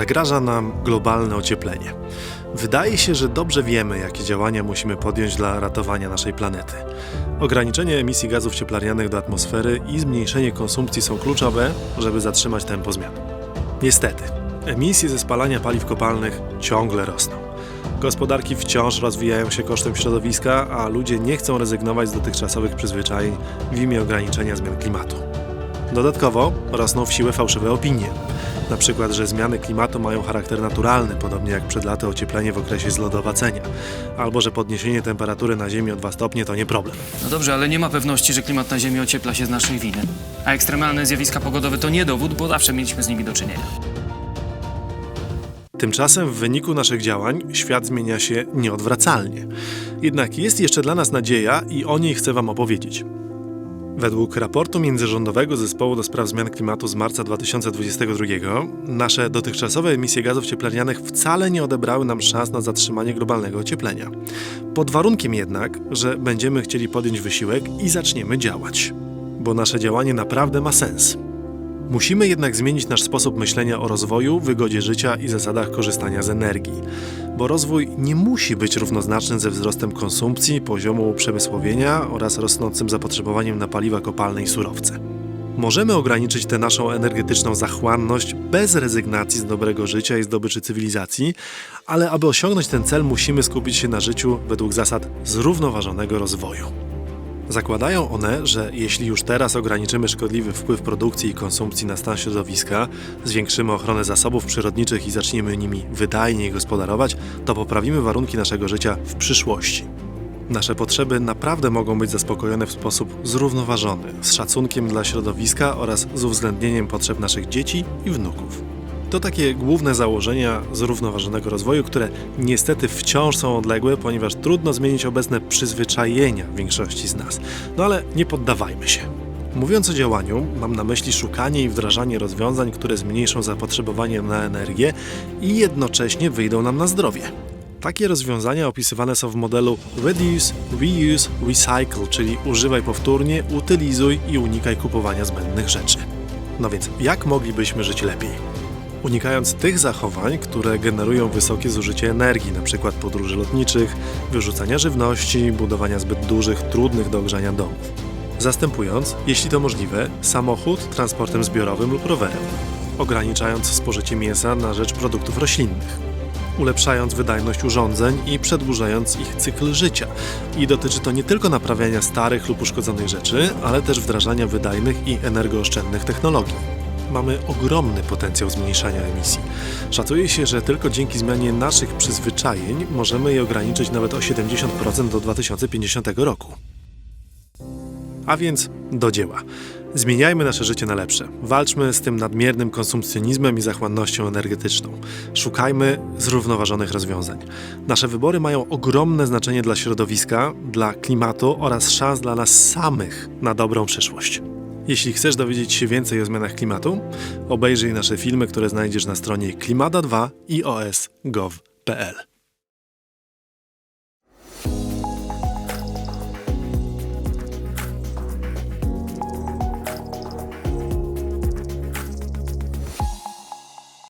Zagraża nam globalne ocieplenie. Wydaje się, że dobrze wiemy, jakie działania musimy podjąć dla ratowania naszej planety. Ograniczenie emisji gazów cieplarnianych do atmosfery i zmniejszenie konsumpcji są kluczowe, żeby zatrzymać tempo zmian. Niestety, emisje ze spalania paliw kopalnych ciągle rosną. Gospodarki wciąż rozwijają się kosztem środowiska, a ludzie nie chcą rezygnować z dotychczasowych przyzwyczajeń w imię ograniczenia zmian klimatu. Dodatkowo rosną w siłę fałszywe opinie. Na przykład, że zmiany klimatu mają charakter naturalny, podobnie jak przed laty ocieplenie w okresie zlodowacenia, albo że podniesienie temperatury na Ziemi o 2 stopnie to nie problem. No dobrze, ale nie ma pewności, że klimat na Ziemi ociepla się z naszej winy. A ekstremalne zjawiska pogodowe to nie dowód, bo zawsze mieliśmy z nimi do czynienia. Tymczasem w wyniku naszych działań świat zmienia się nieodwracalnie. Jednak jest jeszcze dla nas nadzieja i o niej chcę Wam opowiedzieć. Według raportu Międzyrządowego Zespołu do Spraw Zmian Klimatu z marca 2022 nasze dotychczasowe emisje gazów cieplarnianych wcale nie odebrały nam szans na zatrzymanie globalnego ocieplenia. Pod warunkiem jednak, że będziemy chcieli podjąć wysiłek i zaczniemy działać. Bo nasze działanie naprawdę ma sens. Musimy jednak zmienić nasz sposób myślenia o rozwoju, wygodzie życia i zasadach korzystania z energii, bo rozwój nie musi być równoznaczny ze wzrostem konsumpcji, poziomu przemysłowienia oraz rosnącym zapotrzebowaniem na paliwa kopalne i surowce. Możemy ograniczyć tę naszą energetyczną zachłanność bez rezygnacji z dobrego życia i zdobyczy cywilizacji, ale aby osiągnąć ten cel, musimy skupić się na życiu według zasad zrównoważonego rozwoju. Zakładają one, że jeśli już teraz ograniczymy szkodliwy wpływ produkcji i konsumpcji na stan środowiska, zwiększymy ochronę zasobów przyrodniczych i zaczniemy nimi wydajniej gospodarować, to poprawimy warunki naszego życia w przyszłości. Nasze potrzeby naprawdę mogą być zaspokojone w sposób zrównoważony, z szacunkiem dla środowiska oraz z uwzględnieniem potrzeb naszych dzieci i wnuków. To takie główne założenia zrównoważonego rozwoju, które niestety wciąż są odległe, ponieważ trudno zmienić obecne przyzwyczajenia większości z nas. No ale nie poddawajmy się. Mówiąc o działaniu, mam na myśli szukanie i wdrażanie rozwiązań, które zmniejszą zapotrzebowanie na energię i jednocześnie wyjdą nam na zdrowie. Takie rozwiązania opisywane są w modelu Reduce, Reuse, Recycle, czyli używaj powtórnie, utylizuj i unikaj kupowania zbędnych rzeczy. No więc, jak moglibyśmy żyć lepiej? Unikając tych zachowań, które generują wysokie zużycie energii, np. podróży lotniczych, wyrzucania żywności, budowania zbyt dużych, trudnych do ogrzania domów. Zastępując, jeśli to możliwe, samochód transportem zbiorowym lub rowerem, ograniczając spożycie mięsa na rzecz produktów roślinnych, ulepszając wydajność urządzeń i przedłużając ich cykl życia. I dotyczy to nie tylko naprawiania starych lub uszkodzonych rzeczy, ale też wdrażania wydajnych i energooszczędnych technologii mamy ogromny potencjał zmniejszania emisji. Szacuje się, że tylko dzięki zmianie naszych przyzwyczajeń możemy je ograniczyć nawet o 70% do 2050 roku. A więc do dzieła. Zmieniajmy nasze życie na lepsze. Walczmy z tym nadmiernym konsumpcjonizmem i zachłannością energetyczną. Szukajmy zrównoważonych rozwiązań. Nasze wybory mają ogromne znaczenie dla środowiska, dla klimatu oraz szans dla nas samych na dobrą przyszłość. Jeśli chcesz dowiedzieć się więcej o zmianach klimatu, obejrzyj nasze filmy, które znajdziesz na stronie klimada2 ios.gov.pl.